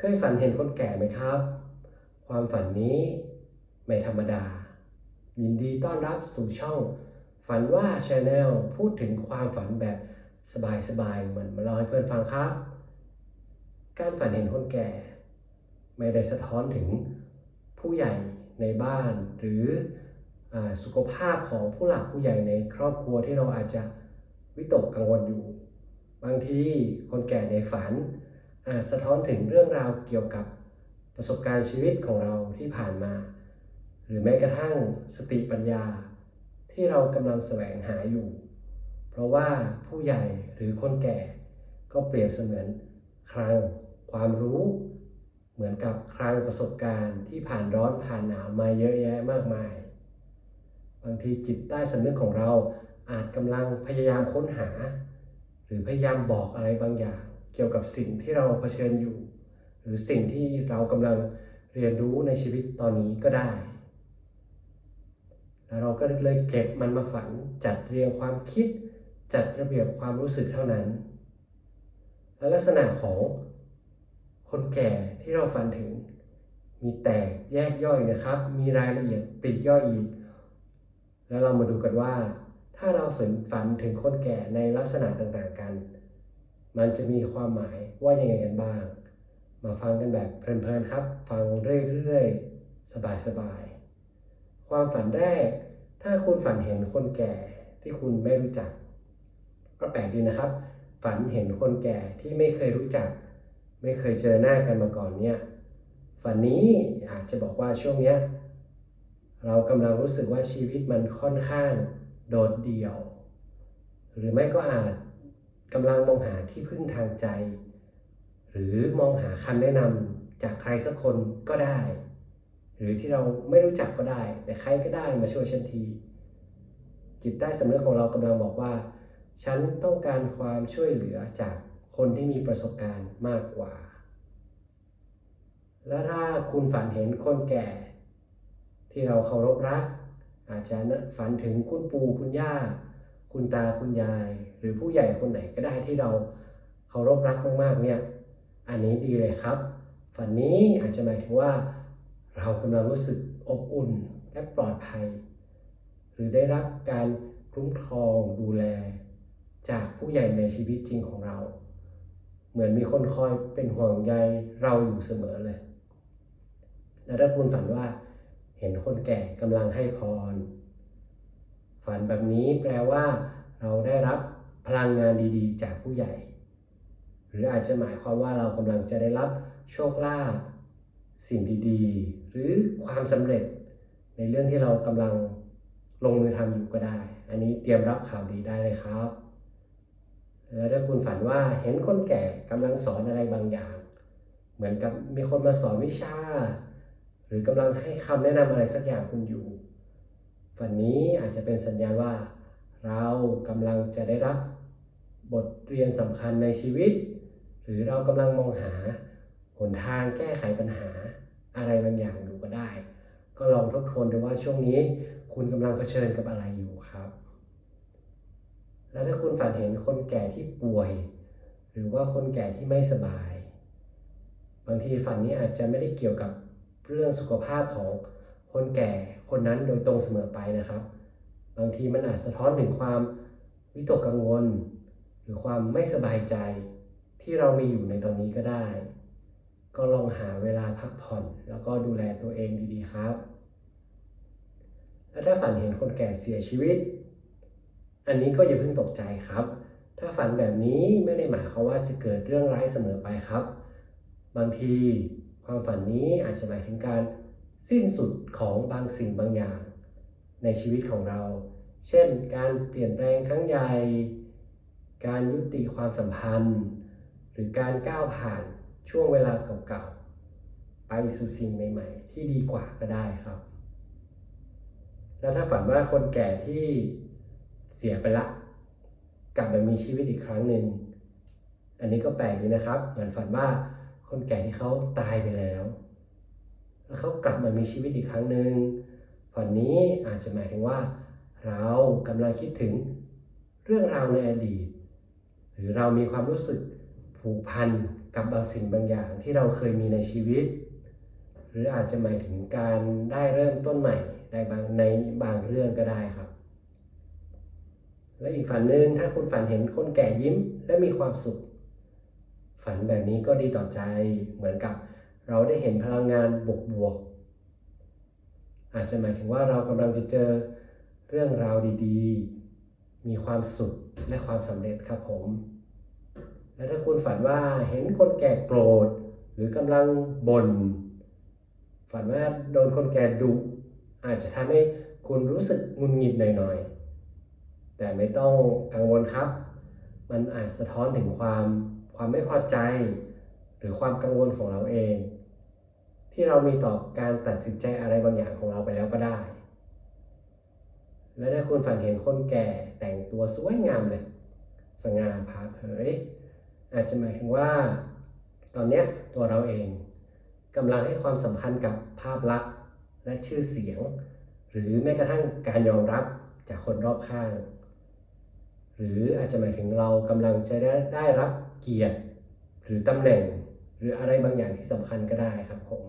เคยฝันเห็นคนแก่ไหมครับ ความฝันนี้ไม่ธรรมดา ยินดีต้อนรับสู่ช่อง ฝันว่าชาแนลพูดถึงความฝันแบบสบายๆเหมือนมาเล่าให้เพื่อนฟังครับ การฝันเห็นคนแก่ ไม่ได้สะท้อนถึงผู้ใหญ่ในบ้าน หรืออสุขภาพของผู้หลักผู้ใหญ่ในครอบครัวที่เราอาจจะวิตกกังวลอยู่ บางทีคนแก่ในฝัน อาจสะท้อนถึงเรื่องราวเกี่ยวกับประสบการณ์ชีวิตของเราที่ผ่านมา หรือแม้กระทั่งสติปัญญาที่เรากำลังแสวงหาอยู่ เพราะว่าผู้ใหญ่หรือคนแก่ก็เปรียบเสมือนคลังความรู้ เหมือนกับคลังประสบการณ์ที่ผ่านร้อนผ่านหนาวมาเยอะแยะมากมาย บางทีจิตใต้สำนึกของเราอาจกำลังพยายามค้นหา หรือพยายามบอกอะไรบางอย่าง เกี่ยวกับสิ่งที่เราเผชิญอยู่ หรือสิ่งที่เรากำลังเรียนรู้ในชีวิตตอนนี้ก็ได้ แล้วเราก็เลยเก็บมันมาฝันจัดเรียงความคิด จัดระเบียบความรู้สึกเท่านั้น และลักษณะของคนแก่ที่เราฝันถึง มีแตกแยกย่อยนะครับ มีรายละเอียดปีกย่อยอีก แล้วเรามาดูกันว่า ถ้าเราฝันฝันถึงคนแก่ในลักษณะต่างๆกัน มันจะมีความหมายว่ายังไงกันบ้าง มาฟังกันแบบเพลินๆครับ ฟังเรื่อยๆ สบายๆ ความฝันแรก ถ้าคุณฝันเห็นคนแก่ที่คุณไม่รู้จัก ก็แปลกดีนะครับ ฝันเห็นคนแก่ที่ไม่เคยรู้จัก ไม่เคยเจอหน้ากันมาก่อนเนี่ยฝันนี้อาจจะบอกว่าช่วงเนี้ยเรากำลังรู้สึกว่าชีวิตมันค่อนข้างโดดเดี่ยว หรือไม่ก็อาจ กำลังมองหาที่พึ่งทางใจ หรือมองหาคำแนะนำจากใครสักคนก็ได้ หรือที่เราไม่รู้จักก็ได้ แต่ใครก็ได้มาช่วยฉันที จิตใต้สำนึกของเรากำลังบอกว่า ฉันต้องการความช่วยเหลือจากคนที่มีประสบการณ์มากกว่า และถ้าคุณฝันเห็นคนแก่ ที่เราเคารพรัก อาจจะฝันถึงคุณปู่คุณย่า คุณตาคุณยาย หรือผู้ใหญ่คนไหนก็ได้ที่เราเคารพรักมากๆเนี่ยอันนี้ดีเลยครับ ฝันนี้อาจจะหมายถึงว่า เรากำลังรู้สึกอบอุ่นและปลอดภัย หรือได้รับการคุ้มครองดูแล จากผู้ใหญ่ในชีวิตจริงของเรา เหมือนมีคนคอยเป็นห่วงใยเราอยู่เสมอเลย และถ้าคุณฝันว่าเห็นคนแก่กำลังให้พร ฝันแบบนี้แปลว่า เราได้รับ พลังงานดีๆ จากผู้ใหญ่ หรืออาจจะหมายความว่าเรากำลังจะได้รับโชคลาภสิ่งดีๆ หรือความสำเร็จในเรื่องที่เรากำลังลงมือทำอยู่ก็ได้ อันนี้เตรียมรับข่าวดีได้เลยครับ แล้วถ้าคุณฝันว่าเห็นคนแก่กำลังสอนอะไรบางอย่าง เหมือนกับมีคนมาสอนวิชา หรือกำลังให้คำแนะนำอะไรสักอย่างคุณอยู่ ฝันนี้อาจจะเป็นสัญญาณว่า เรากำลังจะได้รับ บทเรียนสำคัญในชีวิต หรือเรากำลังมองหาหนทางแก้ไขปัญหาอะไรบางอย่างอยู่ก็ได้ ก็ลองทบทวนดูว่าช่วงนี้คุณกำลังเผชิญกับอะไรอยู่ครับ แล้วถ้าคุณฝันเห็นคนแก่ที่ป่วย หรือว่าคนแก่ที่ไม่สบาย บางทีฝันนี้อาจจะไม่ได้เกี่ยวกับเรื่องสุขภาพของคนแก่คนนั้นโดยตรงเสมอไปนะครับ บางทีมันอาจสะท้อนถึงความวิตกกังวล รือความไม่สบายใจที่เรามีอยู่ในตอนนี้ก็ได้ ก็ลองหาเวลาพักผ่อน แล้วก็ดูแลตัวเองดีๆครับ และถ้าฝันเห็นคนแก่เสียชีวิต อันนี้ก็อย่าเพิ่งตกใจครับ ถ้าฝันแบบนี้ไม่ได้หมายความว่าจะเกิดเรื่องร้ายเสมอไปครับ บางทีความฝันนี้อาจจะหมายถึงการสิ้นสุดของบางสิ่งบางอย่าง ในชีวิตของเรา เช่น การเปลี่ยนแปลงครั้งใหญ่ การยุติความสัมพันธ์ หรือการก้าวผ่านช่วงเวลาเก่าๆ ไปสู่สิ่งใหม่ ๆ ที่ดีกว่าก็ได้ครับ แล้วถ้าฝันว่าคนแก่ที่เสียไปละ กลับมามีชีวิตอีกครั้งหนึ่งอันนี้ก็แปลกดีนะครับ เหมือนฝันว่าคนแก่ที่เขาตายไปแล้ว แล้วเขากลับมามีชีวิตอีกครั้งหนึ่งฝันนี้อาจจะหมายถึงว่า เรากำลังคิดถึงเรื่องราวในอดีต หรือเรามีความรู้สึกผูกพันกับบางสิ่งบางอย่างที่เราเคยมีในชีวิต หรืออาจจะหมายถึงการได้เริ่มต้นใหม่ในบางในบางเรื่องก็ได้ครับ และอีกฝันหนึ่งถ้าคุณฝันเห็นคนแก่ยิ้มและมีความสุข ฝันแบบนี้ก็ดีต่อใจเหมือนกับเราได้เห็นพลังงานบวกๆอาจจะหมายถึงว่าเรากำลังจะเจอเรื่องราวดีๆ มีความสุขและความสำเร็จครับผม และถ้าคุณฝันว่าเห็นคนแก่โกรธ หรือกำลังบน่นฝันว่าโดนคนแก่ดุอาจจะทำให้คุณรู้สึกงุนงิดหน่อยๆ แต่ไม่ต้องกังวลครับ มันอาจสะท้อนถึงความความไม่พอใจ หรือความกังวลของเราเอง ที่เรามีต่อการตัดสินใจอะไรบางอย่างของเราไปแล้วก็ได้ และถ้าคุณฝันเห็นคนแก่แต่งตัวสวยงามเลย สง่าผ่าเผย อาจจะหมายถึงว่า ตอนนี้ตัวเราเองกำลังให้ความสำคัญกับภาพลักษณ์และชื่อเสียง หรือแม้กระทั่งการยอมรับจากคนรอบข้าง หรืออาจจะหมายถึงเรากำลังจะได้ได้รับเกียรติ หรือตำแหน่ง หรืออะไรบางอย่างที่สำคัญก็ได้ครับผม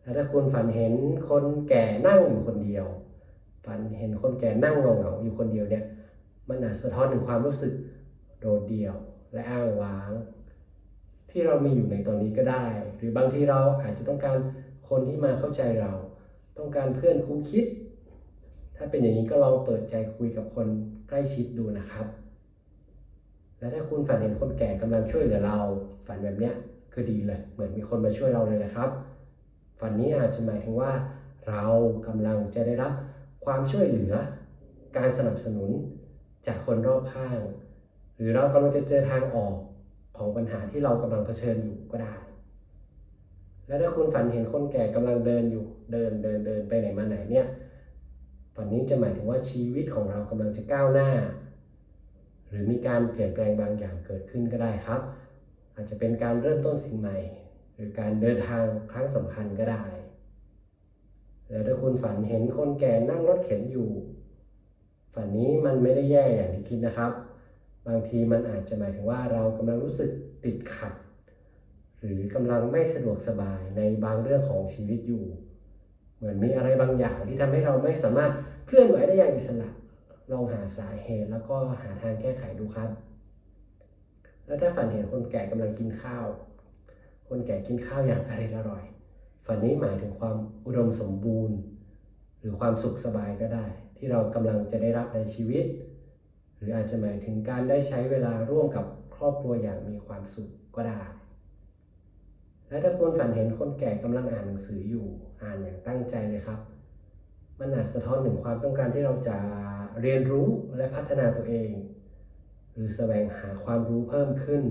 แล้วถ้าคุณฝันเห็นคนแก่นั่งอยู่คนเดียว ฝันเห็นคนแก่นั่งเหงาๆอยู่คนเดียวเนี่ยมันอาจสะท้อนถึงความรู้สึกโดดเดี่ยวและอ้างว้าง ที่เรามีอยู่ในตอนนี้ก็ได้ หรือบางทีเราอาจจะต้องการคนที่มาเข้าใจเรา ต้องการเพื่อนคู่คิด ถ้าเป็นอย่างนี้ก็ลองเปิดใจคุยกับคนใกล้ชิดดูนะครับ และถ้าคุณฝันเห็นคนแก่กำลังช่วยเหลือเรา ฝันแบบเนี้ยคือดีเลย เหมือนมีคนมาช่วยเราเลยนะครับ ฝันนี้อาจจะหมายถึงว่า เรากำลังจะได้รับ ความช่วยเหลือ การสนับสนุนจากคนรอบข้าง หรือเรากำลังจะเจอทางออกของปัญหาที่เรากำลังเผชิญอยู่ก็ได้ และถ้าคุณฝันเห็นคนแก่กำลังเดินอยู่เดินเดินเดินไปไหนมาไหนเนี่ยฝันนี้จะหมายถึงว่าชีวิตของเรากำลังจะก้าวหน้า หรือมีการเปลี่ยนแปลงบางอย่างเกิดขึ้นก็ได้ครับ อาจจะเป็นการเริ่มต้นสิ่งใหม่ หรือการเดินทางครั้งสำคัญก็ได้ แล้วถ้าคุณฝันเห็นคนแก่นั่งรถเข็นอยู่ ฝันนี้มันไม่ได้แย่อย่างที่คิดนะครับ บางทีมันอาจจะหมายถึงว่าเรากำลังรู้สึกติดขัด หรือกำลังไม่สะดวกสบายในบางเรื่องของชีวิตอยู่ เหมือนมีอะไรบางอย่างที่ทำให้เราไม่สามารถเคลื่อนไหวได้อย่างอิสระลองหาสาเหตุแล้วก็หาทางแก้ไขดูครับ แล้วถ้าฝันเห็นคนแก่กำลังกินข้าว คนแก่กินข้าวอย่างอร่อยอร่อย ฝันนี้หมายถึงความอุดมสมบูรณ์ หรือความสุขสบายก็ได้ ที่เรากำลังจะได้รับในชีวิต หรืออาจจะหมายถึงการได้ใช้เวลาร่วมกับครอบครัวอย่างมีความสุขก็ได้ และถ้าคุณฝันเห็นคนแก่กำลังอ่านหนังสืออยู่อ่านอย่างตั้งใจเลยครับ มันอาจสะท้อนถึงความต้องการที่เราจะเรียนรู้และพัฒนาตัวเอง หรือแสวงหาความรู้เพิ่มขึ้น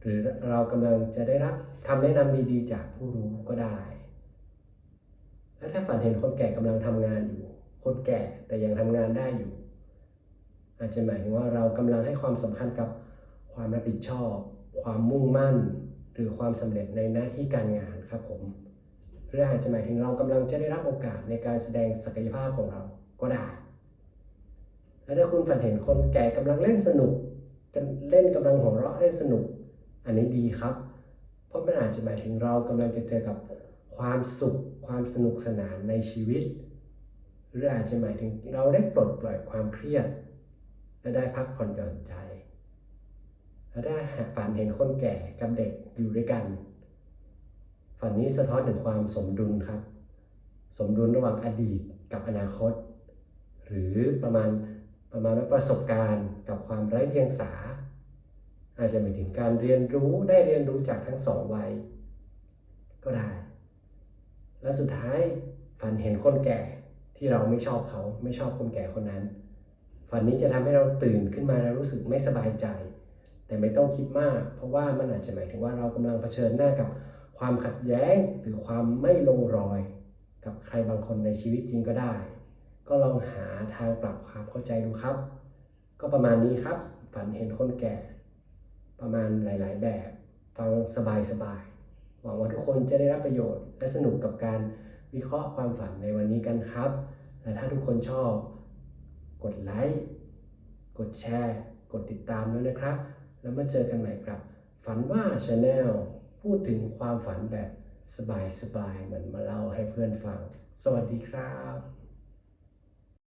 หรือเรากำลังจะได้รับคำแนะนำดีๆ จากผู้รู้ก็ได้ และถ้าฝันเห็นคนแก่กำลังทำงานอยู่ คนแก่แต่ยังทำงานได้อยู่ อาจจะหมายถึงว่าเรากำลังให้ความสำคัญกับความรับผิดชอบ ความมุ่งมั่น หรือความสำเร็จในหน้าที่การงานครับผมหรืออาจจะหมายถึงเรากำลังจะได้รับโอกาสในการแสดงศักยภาพของเราก็ได้และถ้าคุณฝันเห็นคนแก่กำลังเล่นสนุกเล่นกำลังหัวเราะเล่นสนุก อันนี้ดีครับ เพราะมันอาจจะหมายถึงเรากำลังจะเจอกับ ความสุขความสนุกสนานในชีวิต หรืออาจจะหมายถึงเราได้ปลดปล่อยความเครียด และได้พักผ่อนหย่อนใจและได้ฝันเห็นคนแก่กับเด็กอยู่ด้วยกัน ฝันนี้สะท้อนถึงความสมดุลครับ สมดุลระหว่างอดีตกับอนาคต หรือประมาณประมาณว่าประสบการณ์กับความไร้เดียงสา อาจจะหมายถึงการเรียนรู้ได้เรียนรู้จากทั้งสองวัยก็ได้ และสุดท้ายฝันเห็นคนแก่ที่เราไม่ชอบเขาไม่ชอบคนแก่คนนั้น ฝันนี้จะทำให้เราตื่นขึ้นมาแล้วรู้สึกไม่สบายใจ แต่ไม่ต้องคิดมาก เพราะว่ามันอาจจะหมายถึงว่าเรากำลังเผชิญหน้ากับความขัดแย้งหรือความไม่ลงรอย กับใครบางคนในชีวิตจริงก็ได้ ก็ลองหาทางปรับความเข้าใจดูครับ ก็ประมาณนี้ครับ ฝันเห็นคนแก่ ประมาณหลาย ๆ แบบฟังสบายๆ หวังว่าทุกคนจะได้รับประโยชน์ และสนุกกับการวิเคราะห์ความฝันในวันนี้กันครับ และถ้าทุกคนชอบ กดไลค์กดแชร์ กดติดตามด้วยนะครับ แล้วมาเจอกันใหม่ครับ ฝันว่าชาแนลพูดถึงความฝันแบบสบายๆเหมือนมาเล่าให้เพื่อนฟัง สวัสดีครับ